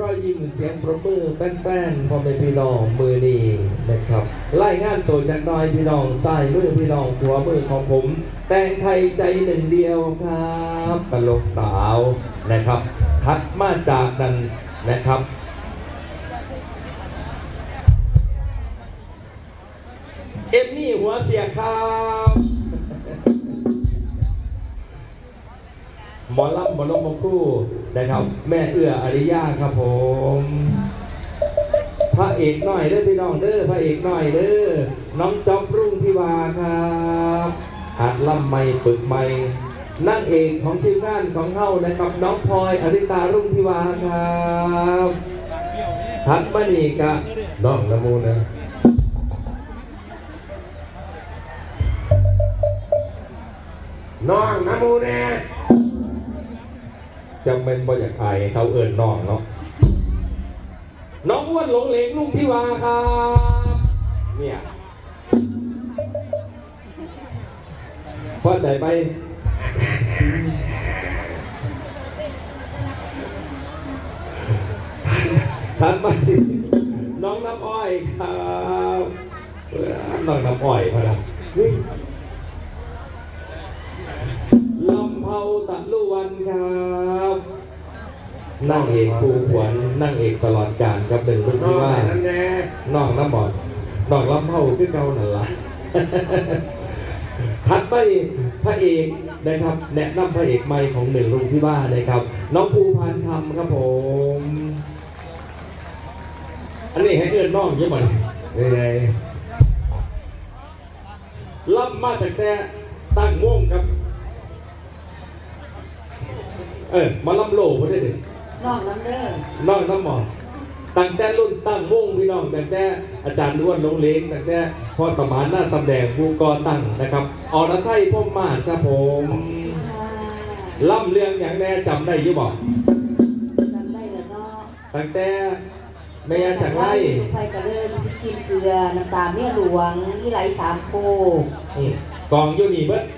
รอยยิ้มเสียงประมือแป้นๆพ่อแม่พี่น้องมือนีนะครับไล่งานตัวจากน้อยพี่น้องใส่มือพี่น้องหัวมือของผม แต่งไทยใจหนึ่งเดียวครับตลกสาวนะครับ ทัดมาจากนั้นนะครับเอมมี่หัวเสียครับหมอลำหมอลำหมอครู่ นะครับ แม่เอื้ออริยาครับผม พระเอกหน่อยเด้อพี่น้องเด้อพระเอกหน่อยเด้อน้องจ๊อบรุ่งทิวาครับหัดลำไม่ปึกไม่นั่งเอกของทีมงานของเฮานะครับ น้องพลอยอริตารุ่งทิวาครับทัดมานีกะน้องน้ำมูนะน้องน้ำมูนะ จำเป็นบ่อยากอายเขาเอิญน้องเนาะน้องอ้วนหลงเหลงลุงทิวาครับ เนี่ยพอใจไปทันไปน้องน้ำอ้อยครับน้องน้ำอ้อยพะนาตะลุวันครับนั่งเอกครูขวัญนั่งเอกตลอดกาลครับหนึ่งรุ่นน้อที่งว่านั่นแน่น้องน้ำบอดน้องลำเผาคือเก่านั่นล่ะถัดไปพระเอกนะครับ แนะนำพระเอกใหม่ของหนึ่งลุงที่บ้านนะครับ น้องภูพานคำครับผม อันนี้ให้เอื้อนน้องเยอะหมดนี่ไงล่ำมาแต่แต่ตั้งวงครับ เออมาล่ำโลก็ได้ดิน้องน้ำเด้อ น้องน้ำหมอตั้งแต่รุ่นตั้งวงพี่น้องตั้งแต่อาจารย์ล้วนลงเล้งตั้งแต่พอสมานหน้าสำแดงผู้ก่อตั้งนะครับอรไทยพ่อมานครับผมค่ะล่ำเรื่องอย่างแน่จำได้อยี่บอกจำได้แล้วเนาะตั้งแต่แม่จากไร่ไฟกระเดินพริกกินเกลือน้ำตาลเมียหลวงยี่ไหลสามโคกอืมกองอยู่นี่เบิดจ้าล่ำ